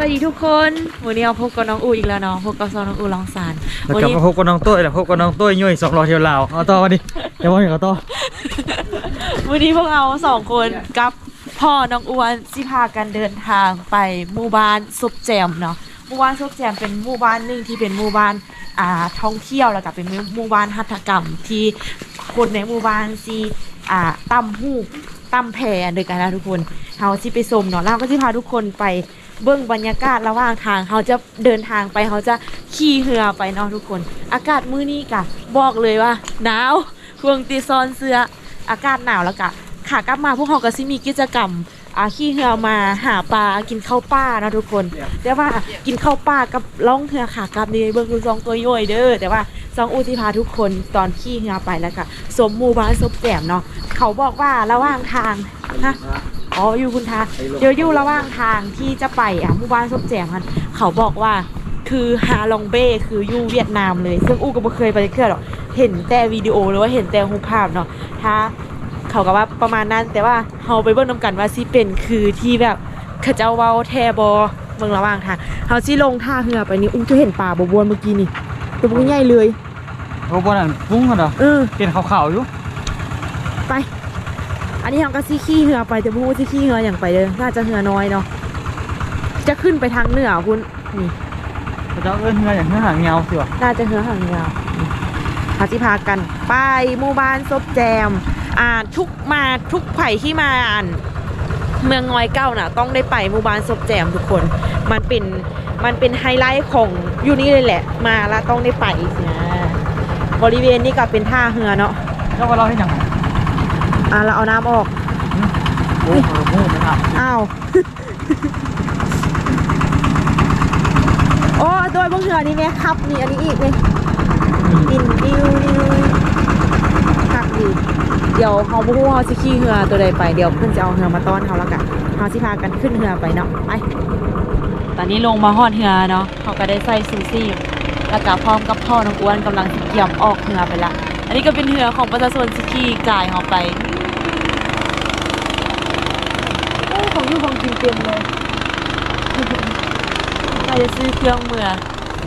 วัสดีทุกคน วันนี้เราพบกับน้องอูอีกแล้วเนาะพบกับซองน้องอูลองสารแล้ววันกลับนี้มาพบกับน้องตุ้ยแล้วพบกับน้องตุ้ยยุ่ยสองรอเที่ยวลาวเอาต่อมาดิเดี๋ยวว่าอย่างเอาต่อวันนี้พวกเราสองคนกับพ่อน้องอ้วนสิพากันเดินทางไปหมู่บ้านซุปแจมเนาะหมู่บ้านซุปแจมเป็นหมู่บ้านหนึ่งที่เป็นหมู่บ้านอ่าท่องเที่ยวแล้วก็เป็นหมู่บ้านหัตถกรรมที่คนในหมู่บ้านซีอ่าตั้มหูกตั้มแพรโดยกันนะทุกคนเราสิไปชมเนาะแล้วเราก็สิพาทุกคนไป เบื้องบรรยากาศระหว่างทางเขาจะเดินทางไปเขาจะขี่เรือไปเนาะทุกคน อากาศมื้อนี้กะบอกเลยว่าหนาวเครื่องตีซอนเสื้ออากาศหนาวแล้วกะขากลับมาพวกเขาก็สิมีกิจกรรมอาขี่เรือมาหาปลากินข้าวป้านะทุกคนแต่ว่ากินข้าวป้ากับล่องเรือขากลับนี่เบิ่งคือซองตัวย่อยเด้อแต่ว่าซองอูที่พาทุกคนตอนขี่เรือไปแล้วก็สมมูบ้านซบแจ่มเนาะเขาบอกว่าระหว่างทางฮะ อ๋ออยู่คุณทาเดี๋ยวอยู่ระหว่างทางที่จะไปอะหมู่บ้านซบแจ่มมันเขาบอกว่าคือฮาลองเบ้คืออยู่เวียดนามเลย ซึ่งอู้ก็ไม่เคยไปเที่ยวหรอกเห็นแต่วิดีโอหรือว่าเห็นแต่รูปภาพเนาะถ้าเขาก็ว่าประมาณนั้น แต่ว่าเราไปเบิ่งนำกันว่าสิเป็นคือที่แบบเขาเจ้าเว้าแทบอเมืองระหว่างทางเขาสิลงท่าเรือไปนี่อู้จะเห็นป่าบวบวนเมื่อกี้นี่ตัวมันใหญ่เลยโอ้บนนั้นปุ้งกันเหรอเออเป็นขาวๆอยู่ไปอั นนี้เราก็สิขี่เรือไปแต่พูดสิขี่เรืออย่างไปเลยน่าจะเรือน้อยเนาะจะขึ้นไปทางเหนือคุณนี่เขาจะเอื้อนเงยอย่างเนื้อหางเงาสิวะน่าจะเฮือหางยาวพาที่พากัน ไปหมู่บ้านซบแจม อ่าทุกมาทุกไผ่ที่มาอ่านเมืองงอยเก้าน่ะ ต้องได้ไปหมู่บ้านซบแจมทุกคน มันเป็นมันเป็นไฮไลท์ของอยู่นี่เลยแหละ มาแล้วต้องได้ไปสินะบริเวณนี้ก็เป็นท่าเรือเนาะแล้วก็เราให้ยังไง อ่าเราเอาน้ำออก โอ้โหมูไม่ทันอ้าว โอ้โดยบนเรือนี่เนี่ยครับนี่อันนี้อีกเลยดินดิวดิวคักดี เดี๋ยวเขาพูดว่าเขาจะขี่เรือตัวใดไปเดี๋ยวเพื่อนจะเอาเรือมาต้อนเขาแล้วกันเขาสิพากันขึ้นเรือไปเนาะไปตอนนี้ลงมาหอดเรือเนาะเขาก็ได้ใส่ซูซี่แล้วก็พร้อมกับพ่อน้องอ้วนกำลังสิเกี่ยมออกเรือไปละ อันนี้ก็เป็นเรือของประชาชนสิขี่กายเขาไปโอ้ ของอยู่ของกินเต็มเลยน่าจะซื้อเครื่องเมือ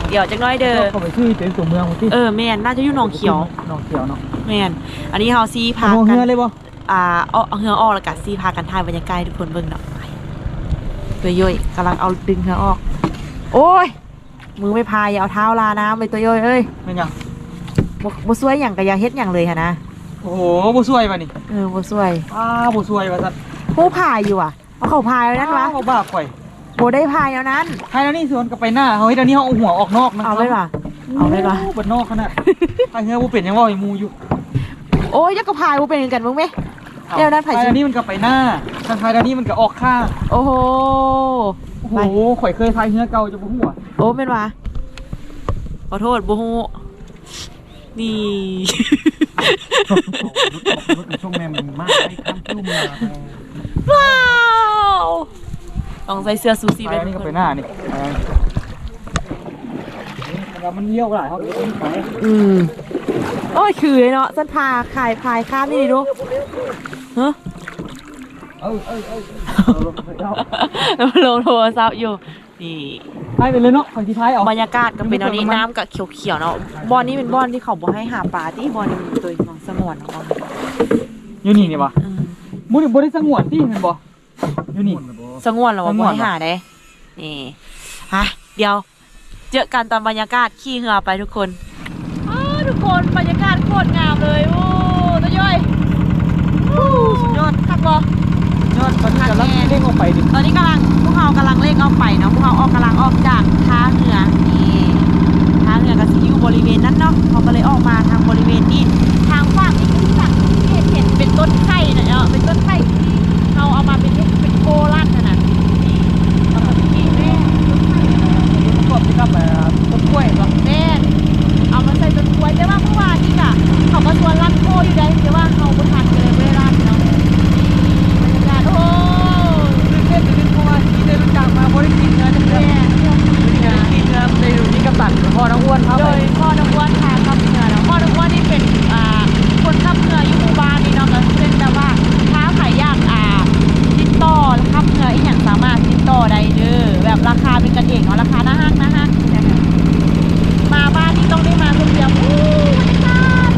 เดี๋ยวจักหน้อยเด้อ เขาไปชื่อเป็นตัวเมืองที่เออแม่นน่าจะอยู่หนองเขียวหนองเขียวเนาะแม่นอันนี้เฮาซีพาเอากัเงืนอเลยบ่อ่าเอาเอาเฮือออกแล้วก็ซีพากันถ่ายบรรยากาศให้ทุกคนเบิ่งเนาะไปตัวย่อยกำลังเอาดึงเฮือออก โอ้ย มือไม่พายอย่าเอาเท้าลาน้ำเลยตัวย่อยเอ้ยเป็นยังบ่บ่สวยหยังก็อย่าเฮ็ดหยังเลยหั่นนะโอ้โหบุสวยป่ะนี่เออบ่สวยอ้าบุสวยว่ะสัตว์ผู้พายอยู่อะ เอาเขาพายไว้นั่นวะอ้าวบ้าข่อยบ่ได้พายแล้วนั้นใครแล้วนี่สวนกับไปหน้าเฮ้ยเดี๋ยวนี้เขาเอาหัวออกนอกนะเอาไว้ว่ะเอาไว้ว่ะบนนอกขนาดใครเงือบุเป็นยังว่าอยู่มูอยู่ โอ้ยยักก็พายบ่เป็นกันมึงไหมเดี๋ยวนั้นไผ่ไผ่สิอันนี้มันก็ไปหน้าทางไผ่อันนี้มันก็ออกข้างโอ้โหโอ้โหข่อยเคยพายเนื้อเก่าจะบ่หัวโอ้เป็นวะขอโทษบูฮูนี่ช่วงแม่มันมากไอ้ข้ามทุ่มมาว้าว ต้องใส่เสื้อซูซี่ไปด้วยอันนี้ก็ไปหน้านี่แล้วมันเลี้ยวหลายเขาไปอืมโอ้ยคือเลยเนาะสันพาขายพายข้ามนี่ดิดูเฮ้ยเออเออเออลงโทรศัพท์อยู่นี่พายไปเลยเนาะคนที่พายเอาบรรยากาศก็เป็นเอานี้น้ำกับเขียวๆเนาะบอนนี้เป็นบอนที่เขาบอกให้หาปลาที่บอนนี้มันตัวน้องสงวนเนาะอยู่นี่นี่ปะอืมมูนี่บริสงวนที่เห็นบ่ อยู่นี่ สงวนเหรอสว่างวนให้หาได้นี่ฮะเดี๋ยว เจอกันตอนบรรยากาศขี่เรือไปทุกคนอ้าวทุกคนบรรยากาศโคตรงามเลยโอ้ตัวย่อยโอ้สุดยอดคักบอ ยอดตอนนี้กำลังเร่งออกไปดิตอนนี้กำลังพวกเรากำลังเร่งออกไปเนาะพวกเราออกกำลังออกจากท่าเรือนี่ท่าเรือกับสิอยู่บริเวณนั้นเนาะเขาก็เลยออกมาทางบริเวณนี้ทางฝั่งนี้คือฝั่งที่เห็นเห็นเป็นต้นไผ่นะเนาะเป็นต้นไผ่ที่เราเอามาเป็นเป็น โกลันนะนะนี่เอามาเป็นที่แม่ต้นไผ่นะประกอบที่กับต้นกล้วยเนาะแม่นเอามาใส่ต้นกล้วยแต่ว่าเมื่อวานนี่ค่ะเขาก็ชวนรันโคอยู่ได้แต่ว่าเขาบ่ทันเลยไม่ได้รันเนาะนี่บรรยากาศโอ้ตื่นเต้นตื่นเต้นเพราะว่าที่ได้รู้จักมาบริกินเนื้อจังเลแม่ยกินเนื้อในอยู่นี่กับตันพ่อน้องอ้วนครับโดยพ่อน้องอ้วนพาขับเรือเนาะพ่อน้องอ้วนนี่เป็นอ่าคนขับเรืออยู่หมู่บ้านนี่เนาะก็เป็นแต่ว่าถ้าใครอยากอ่าติดต่อขับเรืออีกอย่าง กันเองเนาะราคาหน้าห้างหน้าห้างนะคะมาบ้านนี่ต้องได้มาคนเดียวอู้บรรยากาศ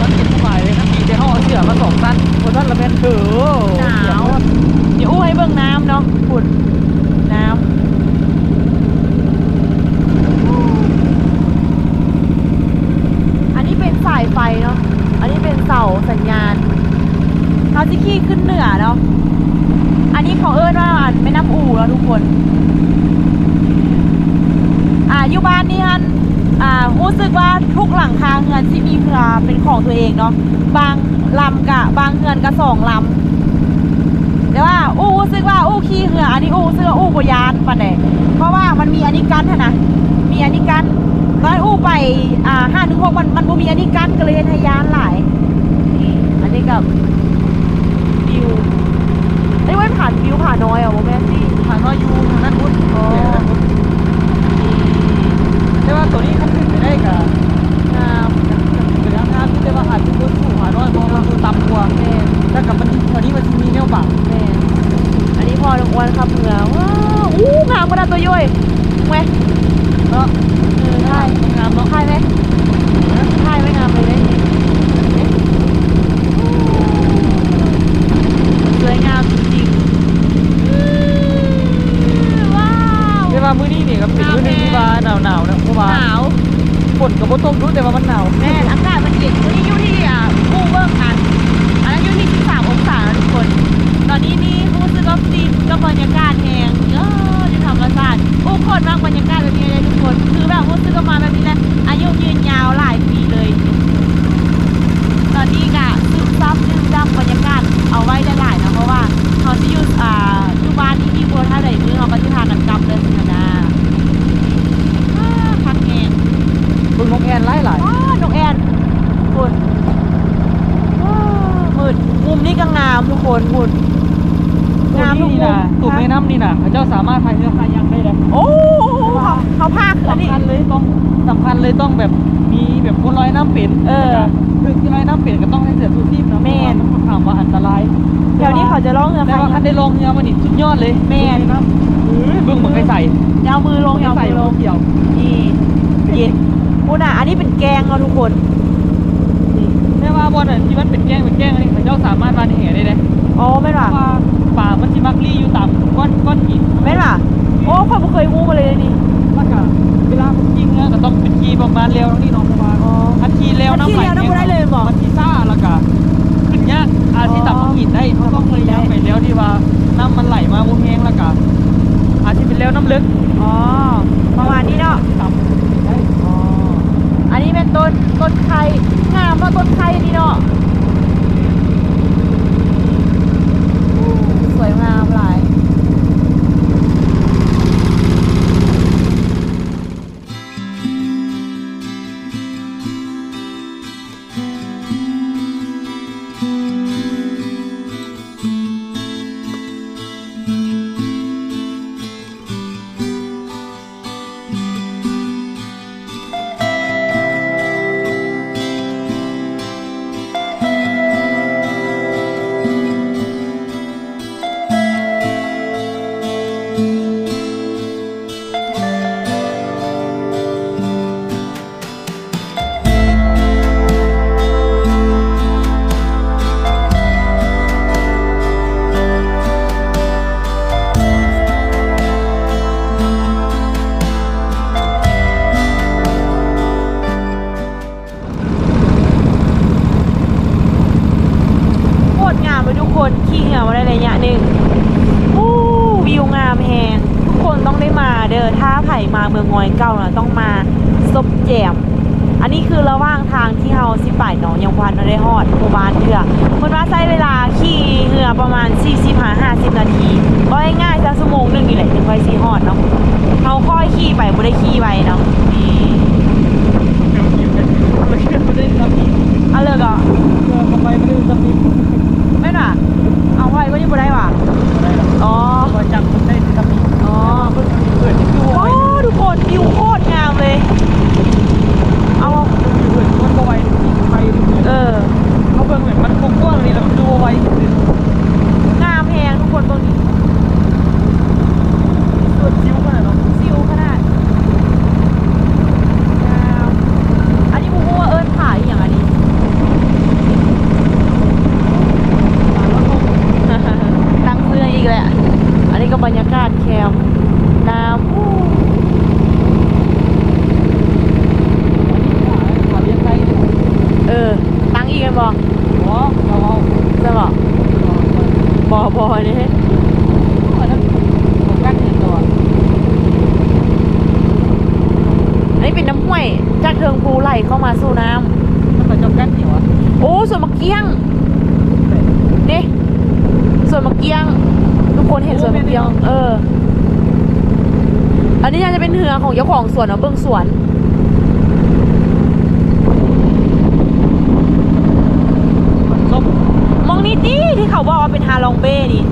มันเก็บสบายเลยนะมีแต่ห่อเสือมาสองสั้นคนนั้นละเป็นเถือหนาวเดี๋ยวอู้ให้เบิ่งน้ำเนาะฝุ่นน้ำอันนี้เป็นสายไฟเนาะ อันนี้เป็นเสาสัญญาณเขาจะขี่ขึ้นเหนือเนาะ อันนี้เขาเอิ้นว่าแม่น้ำอู่แล้วทุกคน อ่าอยู่บ้านนี่ฮันอ่ารู้สึกว่าทุกหลัง คาเฮือนที่มีเรือเป็นของตัวเองเนาะบางลำกะ บางเฮือนกะสองลำแต่ว่าอู้รู้สึกว่าอู้ขี้เหืออันนี้อู้รู้สึกว่าอู้บยานปะเดกเพราะว่ามันมีอันนี้กันนนะมีอันนี้กันตอนอู้ไปอ่าห้าถึงหกมันมันบ่มีอันนี้กันก็เลยเฮ็ดให้ยานหลายอันนี้กับวิวไอ้เว้ยผ่านวิวผ่านน้อยอะโมแม่นสิ ทางน้อยอยู่ทางนั้นพุทธ อ๋อ แต่ว่าตัวนี้มันขึ้นไปได้กับ งาม เป็นทางทางที่เรียกว่าอาจจะบนสูงหาน้อยเพราะมันคือต่ำกว่า แม่น แต่กับมันตัวนี้มันมีแนวบัง แม่นอันนี้พอลงอ้วนครับเหือว้าวอู้งามกระดาตัวย่อยไหม เนาะ เออใช่ งามเนาะ ใช่ไหมใช่ไหมงามเลยได้สวยงามจริงๆว้าว เรียกว่ามื้อนี้นี่ก็เป็นมื้อหนึงที่ว่าหนาวหนาวๆนะเพราะว่า หนาว ฝนกับฝนตกรู้แต่ว่ามันหนาว แม่นอากาศมันเย็นวันนี้อยู่ที่อะกูเบิ้งกันอันนั้นอยู่ที่13องศาแล้วทุกคน ตอนนี้นี่รู้สึกว่าฟินกับบรรยากาศแหงเออที่ธรรมชาติอู้ คนมากบรรยากาศแบบนี้เลยทุกคน คือแบบรู้สึกว่ามาแบบนี้นะอายุยืนยาวหลายปีเลย ตอนนี้ก็ซึมซับซึมซับบรรยากาศเอาไว้ได้หลายนะเพราะว่าเขาจะอยู่อ่าอยู่บ้านที่มีบัวท่าใดมือเขาก็จะพากันกลับเลยสินะอ่าพักแหงเบิ่งนกแอ่นหลายหลายว้านกแอ่นคุณว้ามืดมุมนี้ก็งามทุกคนมุด งามนี่นะตุ่มแม่น้ำนี่นะพระเจ้าสามารถพายเรือพายังได้เลยโอ้เขาเขาพากอันนี้สำคัญเลยต้องสำคัญเลยต้องแบบมีแบบคนลอยน้ำเป็นเออคือที่ลอยน้ำเป็นก็ต้องให้เสือชูชีพนะแม่นมันถามว่าอันตรายแถวนี้เขาจะร้องเรือแต่พายว่าคันได้ลงเรือมันนี่สุดยอดเลยแม่นนะเบิ่งเหมือนไก่ใส่ยาวมือลงยาวใส่มือลงเกี่ยวนี่เย็นพูดอะอันนี้เป็นแกงเราะทุกคนนี่แม่ว่าบอลอะที่มันเป็นแกล้งเป็นแกล้งนี่พระเจ้าสามารถมาในแห่ได้เลยอ๋อไม่นเพว่ะราะว่าป่ามันสิมักลี่อยู่ตามก้อนก้อนหินไม่นว่ะโอ้ข้อยบ่เคยงูมาเลยนี่แล้วก็เวลามันยิงเนี่ยก็ต้องเป็นขี่ประมาณเร็วนี่น้องประมาณอ๋ออันขี่เร็วน้ำไหลอันขี่เร็วน้ำบ่ได้เลยบอกมันขี่ซ่าแล้วก็ขึ้นยากอาที่ต่ำมันหินได้เพราะต้องเลยยางไปเร็วที่ว่าน้ำมันไหลมาบ่แห้งแล้วก็อาจจะเป็นเร็วน้ำลึกอ๋อประมาณนี้เนาะต่ำได้อ๋ออันนี้เป็นต้นต้นไข่งามเนาะต้นไข่นี่เนาะส วยงามหลาย ประมาณ40-50 นาทีก็ง่ายๆสักชั่วโมงหนึงนี่แหละถึงค่อยสิฮอดเนาะเขาค่อยขี่ไปบ่ได้ขี่ไปเนาะนี่ไม่ได้ทำอีกเอาเลยก็เออไปไม่ได้ทำอีกแม่น่ะเอาไว้ก็ยังบ่ได้ว่ะอ๋อจังมันได้ ของสวนเอาเบื้องสวนมองนี่ดิที่เขาบอกว่าเป็นฮาลองเบ้นี่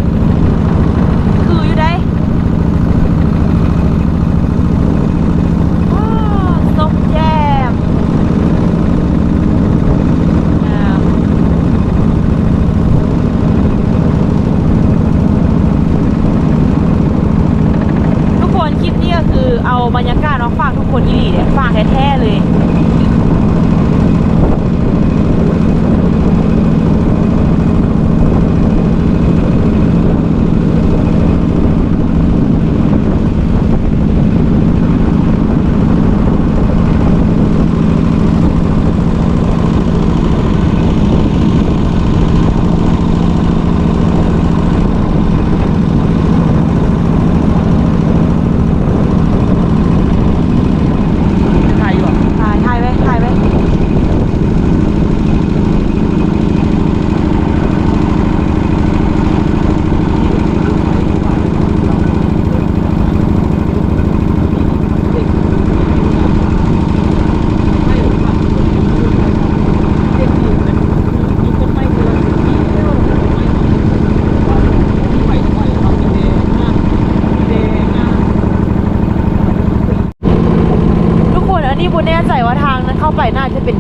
หน้าจะเป็น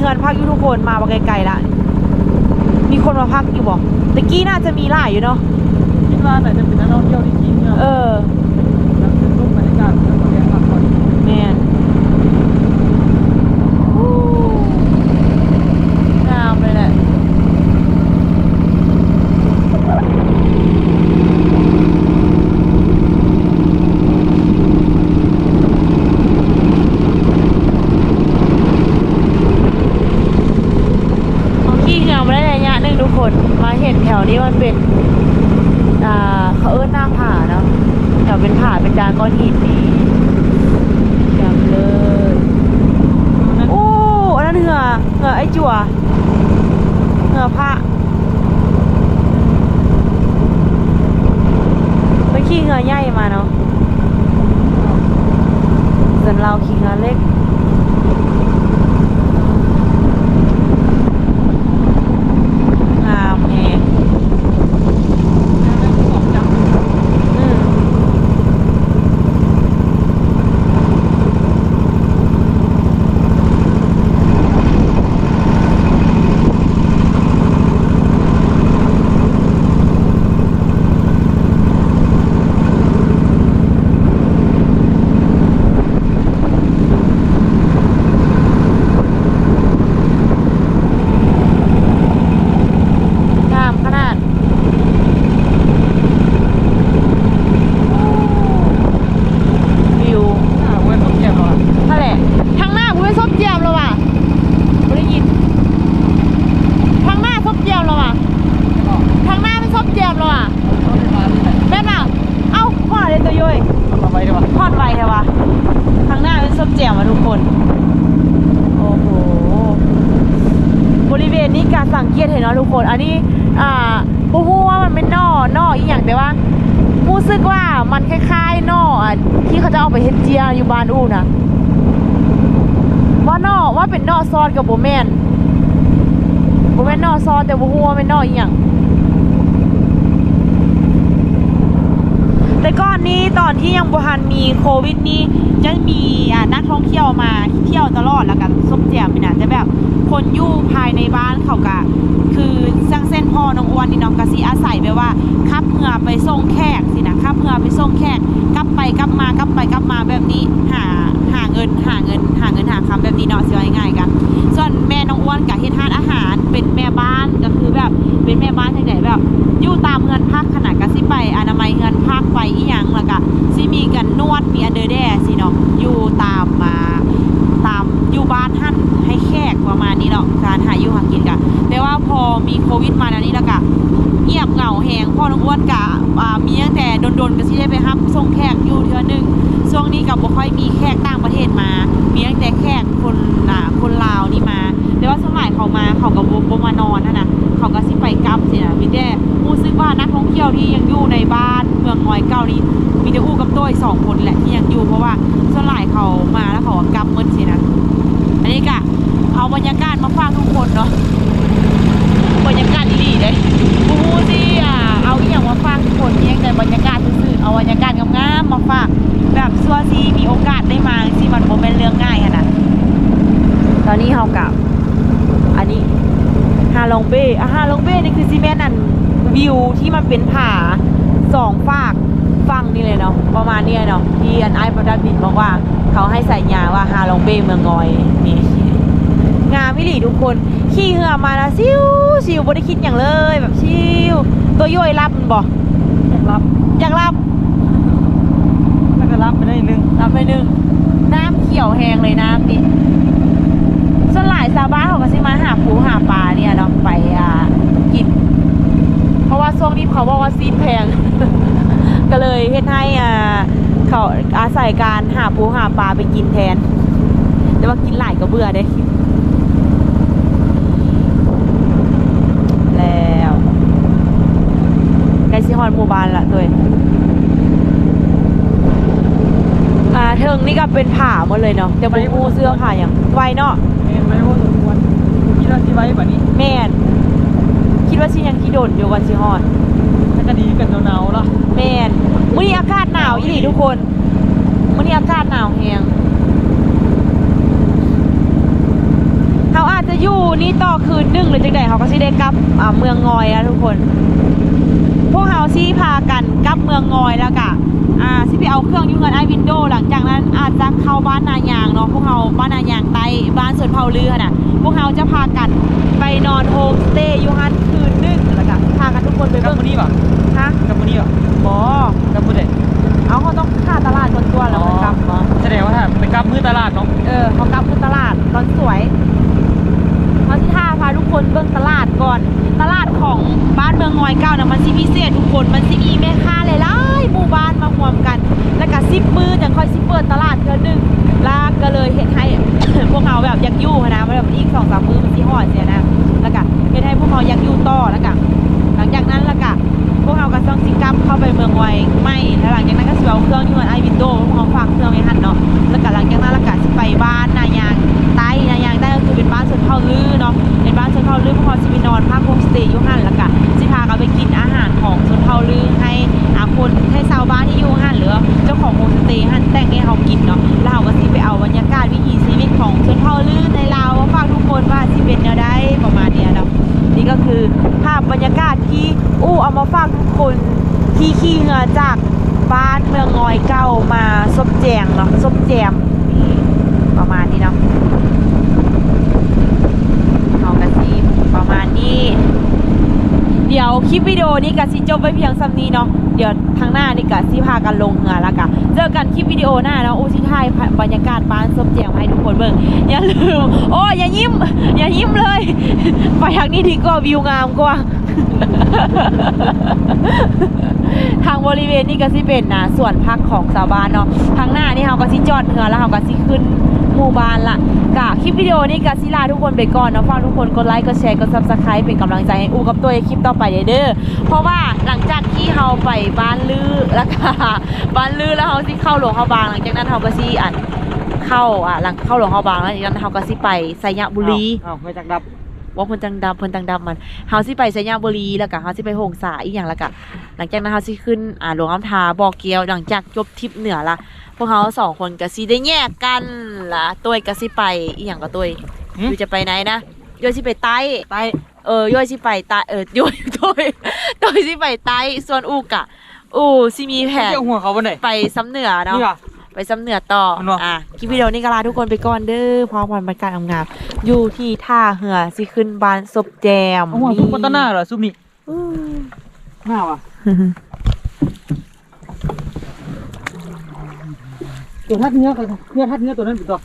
เงินพักอยู่ทุกคนมาไกลๆละมีคนมาพักอยู่บอกตะกี้น่าจะมีหลายอยู่เนาะคิดว่านไหนจะเป็นนักท่องเที่ยวที่จริงเออ อยู่บ้านอู้นะว่านอว่าเป็นนอซอนกับโบแมนโบแม่นนอซอนแต่บ่ฮู้ว่าเป็นนออีหยัง แต่ก่อนนี้ตอนที่ยังบ่ทันมีโควิดนี้จะมีนักท่องเที่ยวมาเที่ยวตลอดแล้วกันส้มแจ่มนี่นะแต่แบบคนอยู่ภายในบ้านเขาก็คือสร้างเส้นพ่อน้องอ้วนนี่น้องก็สิอาศัยแบบว่าขับเรือไปส่งแขกสินะขับเรือไปส่งแขกกลับไปกลับมากลับไปกลับมาแบบนี้หาหาเงินหาเงินหาเงิน หาคำแบบนี้เนาะสิว่าง่ายๆกันส่วนแม่น้องอ้วนกับเฮ็ดทานอาหาร เป็นแม่บ้านก็คือแบบเป็นแม่บ้านจังไดแบบอยู่ตามเฮือนพักขนาดก็สิไปอนามัยเฮือนพักไปอีหยังแล้วก็สิมีกันนวดมีอันเดอร์แดสิเนาะอยู่ตามมาตามอยู่บ้านหั่นให้แขกประมาณนี้เนาะการหาอยู่หากินกันแต่ว่าพอมีโควิดมาแล้วนี้แล้วก็เงียบเหงาแหงพ่อน้องอ้วนกะมีตั้งแต่โดนๆก็สิได้ไปรับส่งแขกอยู่เทื่อนึงช่วงนี้ก็บ่ค่อยมีแขกต่างประเทศมา มีตั้งแต่แข คนอ่าคนลาวนี่มาแต่ว่าสมัยเขามาเขาก็บ่บ่มานอนนะนะเขาก็สิไปกลับสินะมีแต่รู้สึกว่านักท่องเที่ยวที่ยังอยู่ในบ้านเมืองน้อยเก้านี้มีแต่อู้กับโต้ยสองคนแหละที่ยังอยู่เพราะว่าส่วนหลายเขามาแล้วเขาก็กลับหมดสินะอันนี้ก็เอาบรรยากาศมาฝากทุกคนเนาะบรรยากาศดีๆเลยกูสิอะเอาอีหยังมาฝากทุกคนเพียงแต่บรรยากาศซื่อๆเอาบรรยากาศงามๆมาฝากแบบซัวซีมีโอกาสได้มาสิมันบ่เป็นเรื่องง่ายขนาด อนนี้เฮากับอันนี้ฮาลองเบ้อะฮาลองเบ้นี่คือซีเมนต์อันวิวที่มันเป็นผาสองฝากฝั่งนี่เลยเนาะประมาณนี้เนาะที่อันไอ้ประดับบินบอกว่าเขาให้ใส่ยาว่าฮาลองเบ้เมืองงอยนี่งามวิลีทุกคนขี่เหือมาแล้วซิวซิวบ่ได้คิดอย่างเลยแบบซิวตัวย่อยรับมันบ่อยากรับอยากรับแล้วก็รับไปได้นึงรับไปหนึ่งน้ำเขียวแหงเลยน้ำนี่ส่วนหลายชาวบ้านเขาก็สิมาหาปูหาปลาเนี่ยเนาะไปอ่ากิน เพราะว่าช่วงนี้เขาบอกว่าซีนแพง ก็เลยเฮ็ดให้อ่าเขาอาศัยการหาปูหาปลาไปกินแทน แต่ว่ากินหลายก็เบื่อเด้แล้วใกล้สิฮอนหมู่บ้านละตัวเองอ่าเทิงนี่ก็เป็นผ่าหมดเลยเนาะแต่บ่ฮู้เสื้อผ่าหยังไวเนาะ ควรคิดว่าที่ไว้แบบนี้แม่น คิดว่าสิยังกี่โดดอยู่วันสิฮอนถ้าจะดีกันหนาวๆล่ะแม่นมื้อนี้อากาศหนาวอีหลีทุกคนมื้อนี้อากาศหนาวแฮงเขาอาจจะอยู่นี่ต่อคืนหนึงหรือจังใดเขาก็สิได้กลับอ่าเมืองงอยแล้วทุกคน พวกเขาสิพากันกลับเมืองงอยแล้วกะ อ่าสิไปเอาเครื่องอยุ่งกันไอวินโดหลังจากนั้นอาจจะเข้าบ้านนายางเนาะพวกเขาบ้านนายางใต้บ้านสวนเผาเรือน่ะพวกเขาจะพากันไปนอนโฮมสเตย์อยู่ฮันคืนหนึงแล้วก็พากันทุกคนไปกับเบิ่งมือนี้ป่ะฮะกับมือนี้ป่ะบอกับมือเด็กเอาเขาต้องค่าตลาดก่อนตัวแล้วมันกลับมาแสดงว่าถ้าไปกลับมือตลาดเนาะเออเขากลับขึ้นตลาดตอนสวยเขาที่ท่าพาทุกคนเบิ่งตลาดก่อน ตลาดของบ้านเมืองงอยเก้านะมันสิพิเศษทุกคนมันสิมีแม่ค้าหลายๆ หมู่บ้านมารวมกัน แล้วก็ซิบมือจังค่อยซิเปิดตลาดเทื่อหนึงลากก็เลยเห็นให้ พวกเราแบบอยากอยู่นะแบบอีกสองสามมือมันสิฮอดเสียนะแล้วก็เห็นให้พวกเราอยากอยู่ต่อแล้วก็หลังจากนั้นแล้วก็พวกเราก็ต้องซิกับเข้าไปเมืองไวไม่แล้วหลังจากนั้นก็เสิเอาเครื่องอยู่บนไอวินโดพวกเราฝากเครื่องไว้หัน งให้เขากินเนาะแล้วเราก็สิไปเอาบรรยากาศวิถีชีวิตของชนเผ่าลือในลาวมาฝากทุกคนว่าสิเป็นแนวใดประมาณเนี้ยเนาะนี่ก็คือภาพบรรยากาศที่อู้เอามาฝากทุกคนที่ขี่เรือจากบ้านเมืองงอยเก้ามาซบแจงเนาะซบแจมประมาณนี้เนาะเอากระซีประมาณนี้ เดี๋ยวคลิปวิดีโอนี้กะซีจบไว้เพียงซ้ำนี้เนาะเดี๋ยวทางหน้านี่กะซีพากันลงเรือแล้วกะเจอกันคลิปวิดีโอหน้าเนาะอู้สิถ่ายบรรยากาศบ้านซบแจมให้ทุกคนเบิ่งอย่าลืมโอ้อย่ายิ้ม อย่ายิ้มเลย ไปทางนี้ดีกว่าวิวงามกว่า ทางบริเวณนี้ก็สิเป็นนะส่วนพักของชาวบ้านเนาะทางหน้านี่เราก็สิจอดเรือแล้วเราก็สิขึ้นหมู่บ้านละกะคลิปวิดีโอนี้ก็สิลาทุกคนไปก่อนเนาะฝากทุกคนกดไลค์กดแชร์กด Subscribe เป็นกำลังใจให้อูกับตัวในคลิปต่อไปเด้อเพราะว่าหลังจากที่เราไปบ้านลือแล้วก็บ้านลือแล้วเราสิเข้าหลวงเขาบางหลังจากนั้นเราก็สิอันเข้าอะหลังเข้าหลวงเขาบางแล้วจากนั้นเราก็สิไปไสยบุรีเอาไม่จักดับ ว่าเพิ่นจังดำเพิ่นจังดำมันเฮาสิไปสัญญาบุรีแล้วก็เฮาสิไปโหงสาอีกอย่างแล้วก็หลังจากนั้นเฮาสิขึ้นอ่าหลวงอำทาบ่อเกียวหลังจากจบทริปเหนือละพวกเฮาสองคนก็สิได้แยกกันล่ะตัวก็สิไปอีหยังก็ตัวหึอยู่จะไปไหนนะโยสิไปใต้ใต้เออโยสิไปใต้เออโยตัวตัวสิไปใต้ส่วนอูกะอูสิมีแผนเกี่ยวหัวเขาบ่ได้ไปซ้ำเหนือเนาะนี่ว่ะไป ซ้ำเหนือต่อมันวะอะคลิปวิดีโอนี้ก็ลาทุกคนไปก่อนเด้อพร้อมวันบรรยากาศงามๆอยู่ที่ท่าเหือสิขึ้นบานศพแจมเอาหัวซุปปัตตานาเหรอซุปนี่อืมหน้าว่ะเกี่ยวทัดเนื้อกับเนื้อทัดเนื้อตัวนั้นเป็นตัว